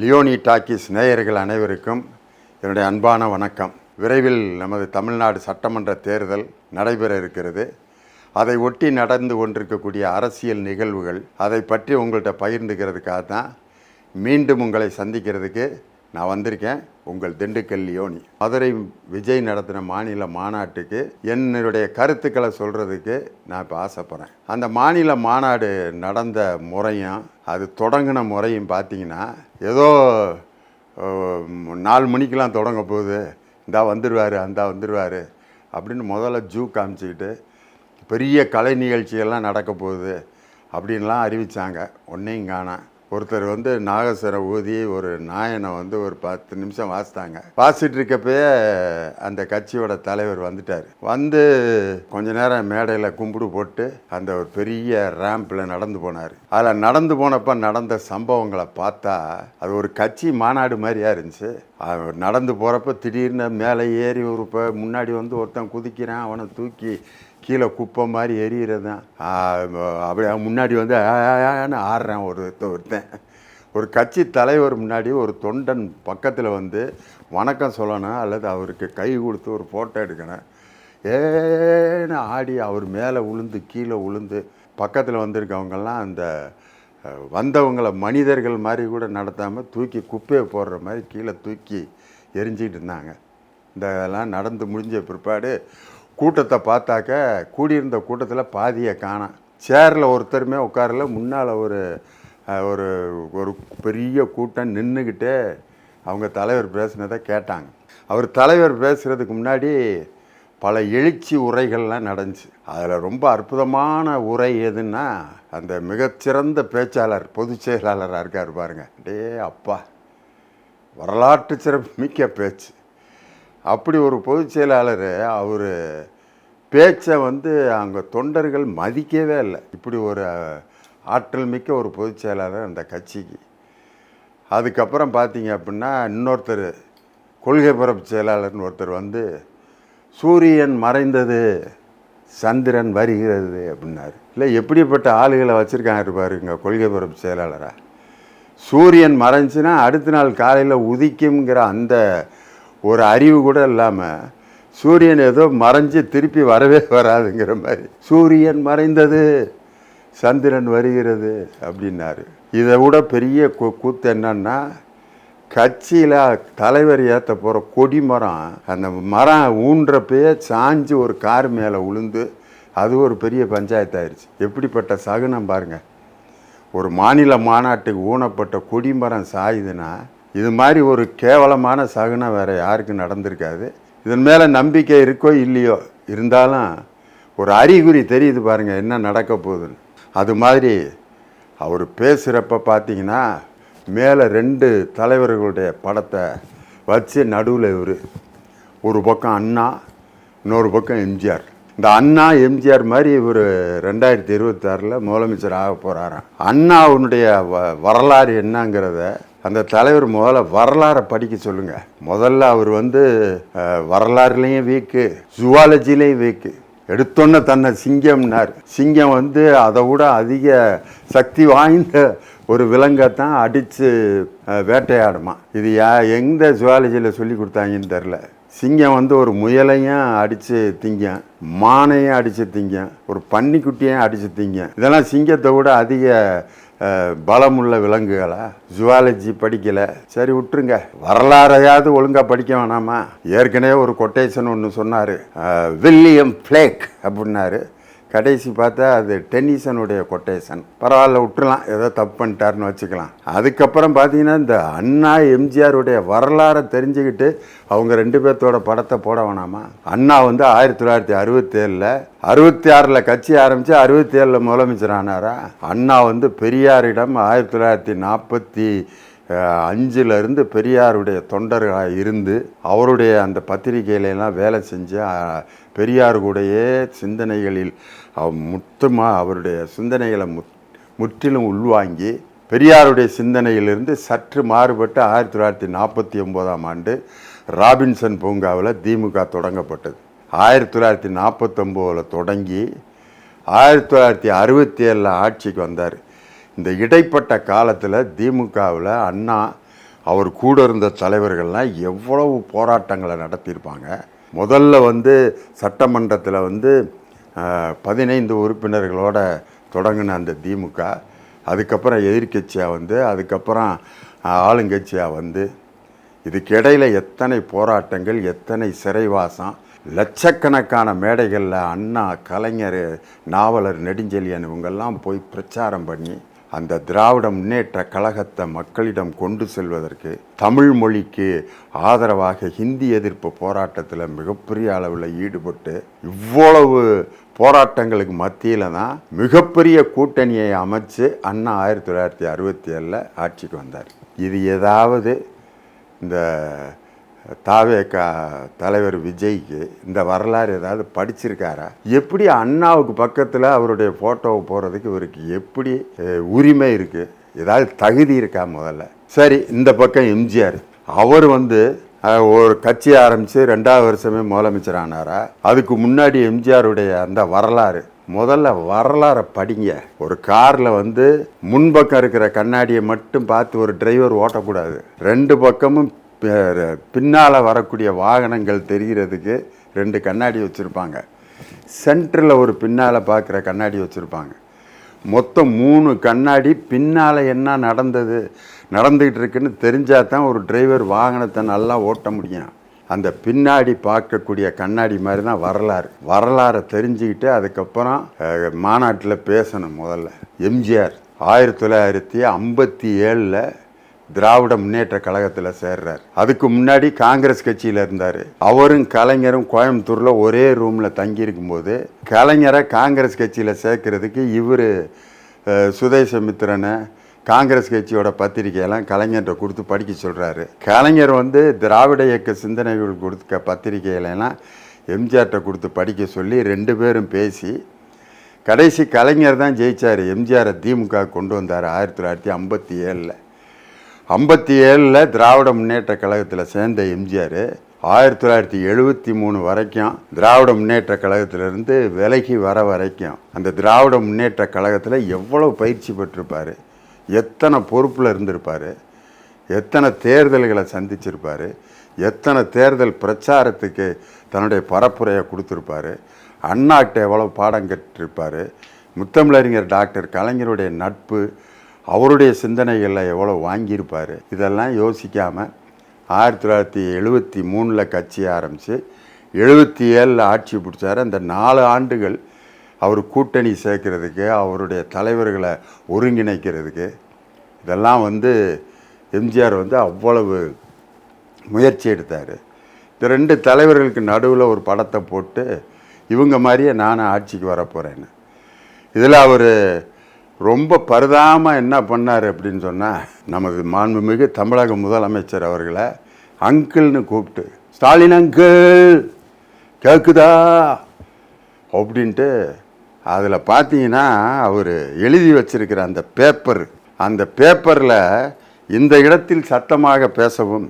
Leoni talkies நேயர்கள் அனைவருக்கும் என்னுடைய அன்பான வணக்கம். விரைவில் நமது தமிழ்நாடு சட்டமன்ற தேர்தல் நடைபெற இருக்கிறது. அதை ஒட்டி நடந்து கொண்டிருக்கக்கூடிய அரசியல் நிகழ்வுகள் அதை பற்றி உங்கள்கிட்ட பகிர்ந்துக்கிறதுக்காக தான் மீண்டும் உங்களை சந்திக்கிறதுக்கு நான் வந்திருக்கேன். உங்கள் திண்டுக்கல் லியோனி மதுரை விஜய் நடத்தின மாநில மாநாட்டுக்கு என்னுடைய கருத்துக்களை சொல்கிறதுக்கு நான் இப்போ ஆசைப்பட்றேன். அந்த மாநில மாநாடு நடந்த முறையும் அது தொடங்கின முறையும் பார்த்தீங்கன்னா ஏதோ நாலு மணிக்கெலாம் தொடங்க போகுது. இந்தா வந்துடுவார் அந்தா வந்துடுவார் அப்படின்னு முதல்ல ஜூ காமிச்சிக்கிட்டு பெரிய கலை நிகழ்ச்சியெல்லாம் நடக்க போகுது அப்படின்லாம் அறிவித்தாங்க ஒன்றையும் காணோம் ஒருத்தர் வந்து நாகசர ஊதி ஒரு நாயனை வந்து ஒரு பத்து நிமிஷம் வாசித்தாங்க. வாசிட்டு இருக்கப்பயே அந்த கட்சியோட தலைவர் வந்துட்டார். வந்து கொஞ்ச நேரம் மேடையில் கும்பிடு போட்டு அந்த ஒரு பெரிய ரேம்பில் நடந்து போனார். அதில் நடந்து போனப்போ நடந்த சம்பவங்களை பார்த்தா அது ஒரு கட்சி மாநாடு மாதிரியா இருந்துச்சு. அவர் நடந்து போகிறப்ப திடீர்னு மேலே ஏறி ஒரு இப்போ முன்னாடி வந்து ஒருத்தன் குதிக்கிறான் அவனை தூக்கி கீழே குப்பை மாதிரி எரியிறது தான் அப்படி முன்னாடி வந்து ஆன்னு ஆடுறான் ஒரு ஒருத்தன் ஒரு கட்சி தலைவர் முன்னாடி ஒரு தொண்டன் பக்கத்தில் வந்து வணக்கம் சொல்லணும் அல்லது அவருக்கு கை கொடுத்து ஒரு ஃபோட்டோ எடுக்கணும். ஏன்னு ஆடி அவர் மேலே உளுந்து கீழே உளுந்து பக்கத்தில் வந்திருக்கவங்கெல்லாம் அந்த வந்தவங்களை மனிதர்கள் மாதிரி கூட நடத்தாமல் தூக்கி குப்பையை போடுற மாதிரி கீழே தூக்கி எரிஞ்சிக்கிட்டு இருந்தாங்க. இந்த இதெல்லாம் நடந்து முடிஞ்ச பிற்பாடு கூட்டத்தை பார்த்தாக்க கூடியிருந்த கூட்டத்தில் பாதியை காணோம் சேரில் ஒருத்தருமே உட்காரல முன்னால் ஒரு ஒரு ஒரு பெரிய கூட்டம் நின்றுக்கிட்டே அவங்க தலைவர் பேசுனதை கேட்டாங்க. அவர் தலைவர் பேசுகிறதுக்கு முன்னாடி பல எழுச்சி உரைகள்லாம் நடந்துச்சு. அதில் ரொம்ப அற்புதமான உரை எதுன்னா அந்த மிகச்சிறந்த பேச்சாளர் பொதுச் செயலாளராக இருக்கார் பாருங்க. டே அப்பா வரலாற்று சிறப்பு மிக்க பேச்சு. அப்படி ஒரு பொதுச் செயலாளர் அவர் பேச்சை வந்து அங்கே தொண்டர்கள் மதிக்கவே இல்லை. இப்படி ஒரு ஆற்றல் மிக்க ஒரு பொதுச் செயலாளர் அந்த கட்சிக்கு. அதுக்கப்புறம் பார்த்தீங்க அப்படின்னா இன்னொருத்தர் கொள்கை பரப்பு செயலாளர்னு ஒருத்தர் வந்து சூரியன் மறைந்தது சந்திரன் வருகிறது அப்படின்னாரு. இல்லை எப்படிப்பட்ட ஆளுகளை வச்சுருக்காங்க பாருங்க கொள்கை பரப்பு செயலாளராக சூரியன் மறைஞ்சுன்னா அடுத்த நாள் காலையில் உதிக்குங்கிற அந்த ஒரு அறிவு கூட இல்லாமல் சூரியன் ஏதோ மறைஞ்சு திருப்பி வரவே வராதுங்கிற மாதிரி. சூரியன் மறைந்தது சந்திரன் வருகிறது அப்படின்னாரு. இதை விட பெரிய கூ- கூத்து என்னன்னா கட்சியில் தலைவர் ஏற்ற போகிற கொடி மரம் அந்த மரம் ஊன்றப்பயே சாஞ்சு ஒரு கார் மேலே உளுந்து அது ஒரு பெரிய பஞ்சாயத்தாயிருச்சு. எப்படிப்பட்ட சகுனம் பாருங்கள் ஒரு மாநில மாநாட்டுக்கு ஊனப்பட்ட கொடிமரம் சாயுதுன்னா இது மாதிரி ஒரு கேவலமான சகுனம் வேறு யாருக்கும் நடந்திருக்காது. இதன் மேலே நம்பிக்கை இருக்கோ இல்லையோ இருந்தாலும் ஒரு அறிகுறி தெரியுது பாருங்கள் என்ன நடக்க போகுதுன்னு. அது மாதிரி அவர் பேசுகிறப்ப பார்த்தீங்கன்னா மேலே ரெண்டு தலைவர்களுடைய படத்தை வச்சு நடுவில் இவர். ஒரு பக்கம் அண்ணா இன்னொரு பக்கம் எம்ஜிஆர். இந்த அண்ணா எம்ஜிஆர் மாதிரி இவர் ரெண்டாயிரத்தி இருபத்தாறில் முதலமைச்சர் ஆக போகிறாராம் அண்ணாவுடைய வ வரலாறு என்னங்கிறத அந்த தலைவர் முதல்ல வரலாறை படிக்க சொல்லுங்க. முதல்ல அவர் வந்து வரலாறுலேயும் வீக்கு ஜுவாலஜிலையும் வீக்கு. எடுத்தோன்னே தன்னை சிங்கம்னார். சிங்கம் வந்து அதை விட அதிக சக்தி வாய்ந்த ஒரு விலங்கை தான் அடித்து வேட்டையாடுமா. இது யா எந்த ஜுவாலஜியில் சொல்லி கொடுத்தாங்கன்னு தெரில சிங்கம் வந்து ஒரு முயலையும் அடித்து திங்கும் மானையும் அடித்து திங்கும் ஒரு பன்னிக்குட்டியும் அடித்து திங்கும். இதெல்லாம் சிங்கத்தை விட அதிக பலமுள்ள விலங்குகளா? ஜுவாலஜி படிக்கலை. சரி விட்டுருங்க. வரலாறையாவது ஒழுங்காக படிக்க வேணாமா? ஏற்கனவே ஒரு கொட்டேஷன் ஒன்று சொன்னார். வில்லியம் ஃப்ளேக் அப்படின்னாரு. கடைசி பார்த்தா அது டென்னிசனுடைய கொட்டேஷன் பரவாயில்ல விட்டுலாம் ஏதோ தப்பு பண்ணிட்டாருன்னு வச்சுக்கலாம். அதுக்கப்புறம் பார்த்தீங்கன்னா இந்த அண்ணா எம்ஜிஆருடைய வரலாறை தெரிஞ்சுக்கிட்டு அவங்க ரெண்டு பேர்த்தோட படத்தை போட வேணாமா? அண்ணா வந்து ஆயிரத்தி தொள்ளாயிரத்தி அறுபத்தேழில் அறுபத்தி ஆறில் கட்சி ஆரம்பித்து அறுபத்தி ஏழில் முதலமைச்சர் ஆனாரா? அண்ணா வந்து பெரியாரிடம் ஆயிரத்தி தொள்ளாயிரத்தி நாற்பத்தி அஞ்சிலிருந்து பெரியாருடைய தொண்டர்களாக இருந்து அவருடைய அந்த பத்திரிகையிலெல்லாம் வேலை செஞ்சு பெரியாருடைய பெரியார் கூடயே சிந்தனைகளில் முத்தமாக அவருடைய சிந்தனைகளை முத் முற்றிலும் உள்வாங்கி பெரியாருடைய சிந்தனையிலிருந்து சற்று மாறுபட்டு ஆயிரத்தி தொள்ளாயிரத்தி நாற்பத்தி ஒம்போதாம் ஆண்டு ராபின்சன் பூங்காவில் திமுக தொடங்கப்பட்டது. ஆயிரத்தி தொள்ளாயிரத்தி நாற்பத்தொம்போதில் தொடங்கி ஆயிரத்தி தொள்ளாயிரத்தி அறுபத்தி ஏழில் ஆட்சிக்கு வந்தார். இந்த இடைப்பட்ட காலத்தில் திமுகவில் அண்ணா அவர் கூட இருந்த தலைவர்கள்லாம் எவ்வளவு போராட்டங்களை நடத்தியிருப்பாங்க. முதல்ல வந்து சட்டமன்றத்தில் வந்து பதினைந்து உறுப்பினர்களோட தொடங்கின அந்த திமுக அதுக்கப்புறம் எதிர்க்கட்சியாக வந்து அதுக்கப்புறம் ஆளுங்கட்சியாக வந்து இதுக்கிடையில் எத்தனை போராட்டங்கள் எத்தனை சிறைவாசம் லட்சக்கணக்கான மேடைகளில் அண்ணா கலைஞர் நாவலர் நெடுஞ்செழியன் இவங்கெல்லாம் போய் பிரச்சாரம் பண்ணி அந்த திராவிட முன்னேற்ற கழகத்தை மக்களிடம் கொண்டு செல்வதற்கு தமிழ் மொழிக்கு ஆதரவாக ஹிந்தி எதிர்ப்பு போராட்டத்தில் மிகப்பெரிய அளவில் ஈடுபட்டு இவ்வளவு போராட்டங்களுக்கு மத்தியில் தான் மிகப்பெரிய கூட்டணியை அமைச்சு அண்ணா ஆயிரத்தி தொள்ளாயிரத்தி அறுபத்தி ஏழில் ஆட்சிக்கு வந்தார். இது ஏதாவது இந்த தாவேக்கா தலைவர் விஜய்க்கு இந்த வரலாறு ஏதாவது படிச்சிருக்காரா? எப்படி அண்ணாவுக்கு பக்கத்தில் அவருடைய ஃபோட்டோவை போகிறதுக்கு இவருக்கு எப்படி உரிமை இருக்குது ஏதாவது தகுதி இருக்கா முதல்ல? சரி இந்த பக்கம் எம்ஜிஆர். அவர் வந்து ஒரு கட்சி ஆரம்பித்து ரெண்டாவது வருஷமே முதலமைச்சர் ஆனாரா? அதுக்கு முன்னாடி எம்ஜிஆருடைய அந்த வரலாறு. முதல்ல வரலாறை படிங்க. ஒரு காரில் வந்து முன்பக்கம் இருக்கிற கண்ணாடியை மட்டும் பார்த்து ஒரு டிரைவர் ஓட்டக்கூடாது. ரெண்டு பக்கமும் பின்னால் வரக்கூடிய வாகனங்கள் தெரிகிறதுக்கு ரெண்டு கண்ணாடி வச்சுருப்பாங்க. சென்டரில் ஒரு பின்னால் பார்க்குற கண்ணாடி வச்சுருப்பாங்க. மொத்தம் மூணு கண்ணாடி பின்னால் என்ன நடந்தது நடந்துக்கிட்டு இருக்குன்னு தெரிஞ்சால் தான் ஒரு டிரைவர் வாகனத்தை நல்லா ஓட்ட முடியும். அந்த பின்னாடி பார்க்கக்கூடிய கண்ணாடி மாதிரி தான் வரலாறு. வரலாறை தெரிஞ்சுக்கிட்டு அதுக்கப்புறம் மாநாட்டில் பேசணும் முதல்ல. எம்ஜிஆர் ஆயிரத்தி தொள்ளாயிரத்தி ஐம்பத்தி ஏழில் திராவிட முன்னேற்ற கழகத்தில் சேர்றார். அதுக்கு முன்னாடி காங்கிரஸ் கட்சியில் இருந்தார். அவரும் கலைஞரும் கோயம்புத்தூரில் ஒரே ரூமில் தங்கி இருக்கும்போது கலைஞரை காங்கிரஸ் கட்சியில் சேர்க்கறதுக்கு இவர் சுதேசமித்திரனை காங்கிரஸ் கட்சியோட பத்திரிகையெல்லாம் கலைஞர்கிட்ட கொடுத்து படிக்க சொல்கிறாரு கலைஞர் வந்து திராவிட இயக்க சிந்தனைகள் கொடுத்த பத்திரிகைகளெல்லாம் எம்ஜிஆர்கிட்ட கொடுத்து படிக்க சொல்லி ரெண்டு பேரும் பேசி கடைசி கலைஞர் தான் ஜெயிச்சார். எம்ஜிஆரை திமுக கொண்டு வந்தார் ஆயிரத்தி தொள்ளாயிரத்தி ஐம்பத்தி ஏழில். ஐம்பத்தி ஏழில் திராவிட முன்னேற்ற கழகத்தில் சேர்ந்த எம்ஜிஆர் ஆயிரத்தி தொள்ளாயிரத்தி எழுபத்தி மூணு வரைக்கும் திராவிட முன்னேற்ற கழகத்திலிருந்து விலகி வர வரைக்கும் அந்த திராவிட முன்னேற்ற கழகத்தில் எவ்வளவு பயிற்சி பெற்றிருப்பார் எத்தனை பொறுப்பில் இருந்திருப்பார் எத்தனை தேர்தல்களை சந்திச்சிருப்பார் எத்தனை தேர்தல் பிரச்சாரத்துக்கு தன்னுடைய பரப்புரையை கொடுத்துருப்பாரு அண்ணாக்கிட்ட எவ்வளோ பாடம் கற்றிருப்பார் முத்தமிழறிஞர் டாக்டர் கலைஞருடைய நட்பு அவருடைய சிந்தனைகளில் எவ்வளோ வாங்கியிருப்பார்? இதெல்லாம் யோசிக்காமல் ஆயிரத்தி தொள்ளாயிரத்தி எழுபத்தி மூணில் கட்சி ஆரம்பித்து எழுபத்தி ஏழில் ஆட்சி பிடிச்சாரு. அந்த நாலு ஆண்டுகள் அவர் கூட்டணி சேர்க்கறதுக்கு அவருடைய தலைவர்களை ஒருங்கிணைக்கிறதுக்கு இதெல்லாம் வந்து எம்ஜிஆர் வந்து அவ்வளவு முயற்சி எடுத்தார். இந்த ரெண்டு தலைவர்களுக்கு நடுவில் ஒரு படத்தை போட்டு இவங்க மாதிரியே நானும் ஆட்சிக்கு வர போகிறேன்னு இதில் அவர் ரொம்ப பரிதாமல் என்ன பண்ணார் அப்படின்னு சொன்னால் நமது மாண்புமிகு தமிழக முதலமைச்சர் அவர்களை அங்கிள்னு கூப்பிட்டு ஸ்டாலின் அங்கிள் கேட்குதா அப்படின்ட்டு அதில் பார்த்தீங்கன்னா அவர் எழுதி வச்சிருக்கிற அந்த பேப்பர் அந்த பேப்பரில் இந்த இடத்தில் சத்தமாக பேசவும்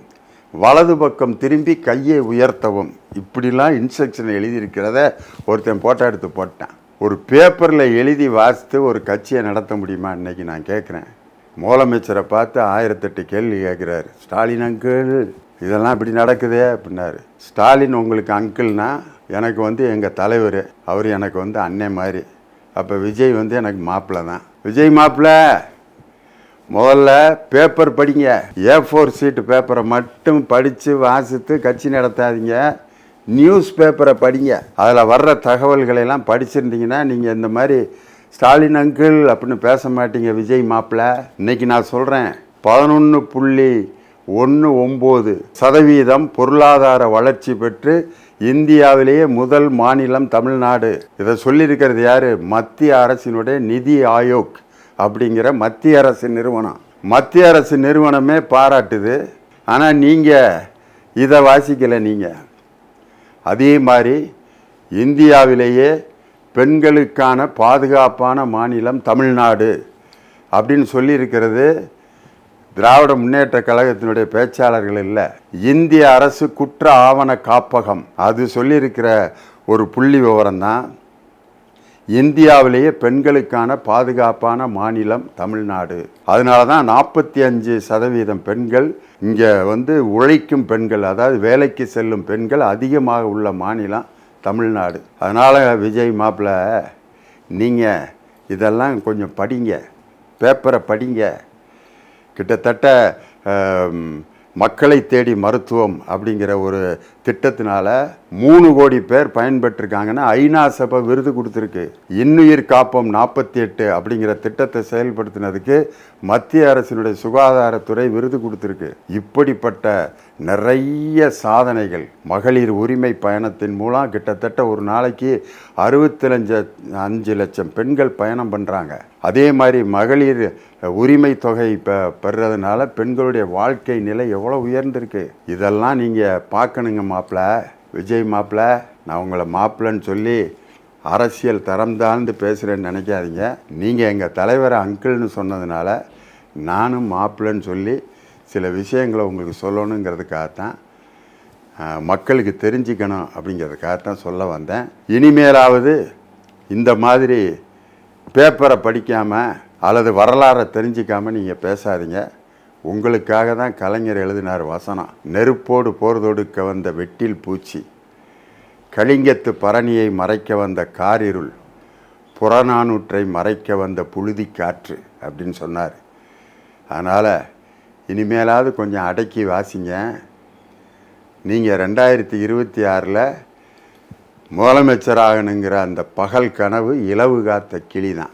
வலது பக்கம் திரும்பி கையை உயர்த்தவும் இப்படிலாம் இன்ஸ்ட்ரக்ஷன் எழுதியிருக்கிறத ஒருத்தன் போட்டோ எடுத்து போட்டான். ஒரு பேப்பரில் எழுதி வாசித்து ஒரு கட்சியை நடத்த முடியுமா? இன்னைக்கு நான் கேட்குறேன் முதலமைச்சரை பார்த்து ஆயிரத்தெட்டு கேள்வி கேட்குறாரு ஸ்டாலின் அங்கிள் இதெல்லாம் இப்படி நடக்குதே அப்படின்னாரு. ஸ்டாலின் உங்களுக்கு அங்கிள்னா எனக்கு வந்து எங்கள் தலைவர். அவர் எனக்கு வந்து அன்னே மாதிரி. அப்போ விஜய் வந்து எனக்கு மாப்பிள்ளை தான். விஜய் மாப்பிள்ளை முதல்ல பேப்பர் படிங்க. ஏ ஃபோர் சீட்டு பேப்பரை மட்டும் படித்து வாசித்து கட்சி நடத்தாதீங்க. நியூஸ் பேப்பரை படிங்க. அதில் வர்ற தகவல்களையெல்லாம் படிச்சிருந்தீங்கன்னா நீங்கள் இந்த மாதிரி ஸ்டாலின் அங்கிள் அப்படின்னு பேச மாட்டீங்க விஜய் மாப்பிள்ள இன்னைக்கு நான் சொல்கிறேன் பதினொன்று புள்ளி ஒன்று ஒம்பது சதவீதம் பொருளாதார வளர்ச்சி பெற்று இந்தியாவிலேயே முதல் மாநிலம் தமிழ்நாடு. இதை சொல்லியிருக்கிறது யார்? மத்திய அரசினுடைய நிதி ஆயோக் அப்படிங்கிற மத்திய அரசு நிறுவனம். மத்திய அரசு நிறுவனமே பாராட்டுது. ஆனால் நீங்கள் இதை வாசிக்கலை நீங்கள் அதே மாதிரி இந்தியாவிலேயே பெண்களுக்கான பாதுகாப்பான மாநிலம் தமிழ்நாடு அப்படின்னு சொல்லியிருக்கிறது. திராவிட முன்னேற்ற கழகத்தினுடைய பேச்சாளர்கள் இல்லை. இந்திய அரசு குற்ற ஆவண காப்பகம். அது சொல்லியிருக்கிற ஒரு புள்ளி விவரம் தான் இந்தியாவிலேயே பெண்களுக்கான பாதுகாப்பான மாநிலம் தமிழ்நாடு. அதனால தான் நாற்பத்தி அஞ்சு சதவீதம் பெண்கள் இங்கே வந்து உழைக்கும் பெண்கள் அதாவது வேலைக்கு செல்லும் பெண்கள் அதிகமாக உள்ள மாநிலம் தமிழ்நாடு. அதனால் விஜய் மாப்பிள்ள நீங்கள் இதெல்லாம் கொஞ்சம் படிங்க பேப்பரை படிங்க. கிட்டத்தட்ட மக்களை தேடி மருத்துவம் அப்படிங்கிற ஒரு திட்டத்தினால மூணு கோடி பேர் பயன்பெற்றிருக்காங்கன்னா ஐநா சபை விருது கொடுத்துருக்கு. இன்னுயிர் காப்போம் நாற்பத்தி எட்டு அப்படிங்கிற திட்டத்தை செயல்படுத்தினதுக்கு மத்திய அரசினுடைய சுகாதாரத்துறை விருது கொடுத்துருக்கு. இப்படிப்பட்ட நிறைய சாதனைகள். மகளிர் உரிமை பயணத்தின் மூலம் கிட்டத்தட்ட ஒரு நாளைக்கு அறுபத்தஞ்சு அஞ்சு லட்சம் பெண்கள் பயணம் பண்ணுறாங்க அதே மாதிரி மகளிர் உரிமை தொகை இப்போ பெறுறதுனால பெண்களுடைய வாழ்க்கை நிலை எவ்வளோ உயர்ந்திருக்கு. இதெல்லாம் நீங்கள் பார்க்கணுங்க மாப்பிள்ள விஜய் மாப்பிள்ள நான் உங்களை மாப்பிள்ளன்னு சொல்லி அரசியல் தரம் தாழ்ந்து பேசுகிறேன்னு நினைக்காதீங்க. நீங்கள் எங்கள் தலைவரை அங்கிள்னு சொன்னதுனால நானும் மாப்பிள்ளன்னு சொல்லி சில விஷயங்களை உங்களுக்கு சொல்லணுங்கிறதுக்காகத்தான் மக்களுக்கு தெரிஞ்சுக்கணும் அப்படிங்கிறதுக்காகத்தான் சொல்ல வந்தேன். இனிமேலாவது இந்த மாதிரி பேப்பரை படிக்காமல் அல்லது வரலாறை தெரிஞ்சிக்காமல் நீங்கள் பேசாதீங்க. உங்களுக்காக தான் கலைஞர் எழுதினார் வசனம் நெருப்போடு போர் தொடுக்க வந்த வெட்டில் பூச்சி கலிங்கத்து பரணியை மறைக்க வந்த காரிருள் புறநானூற்றை மறைக்க வந்த புழுதி காற்று அப்படின்னு சொன்னார். அதனால் இனிமேலாவது கொஞ்சம் அடக்கி வாசிங்க. நீங்கள் ரெண்டாயிரத்தி இருபத்தி ஆறில் முதலமைச்சராகணுங்கிற அந்த பகல் கனவு இலவு காத்த கிளி தான்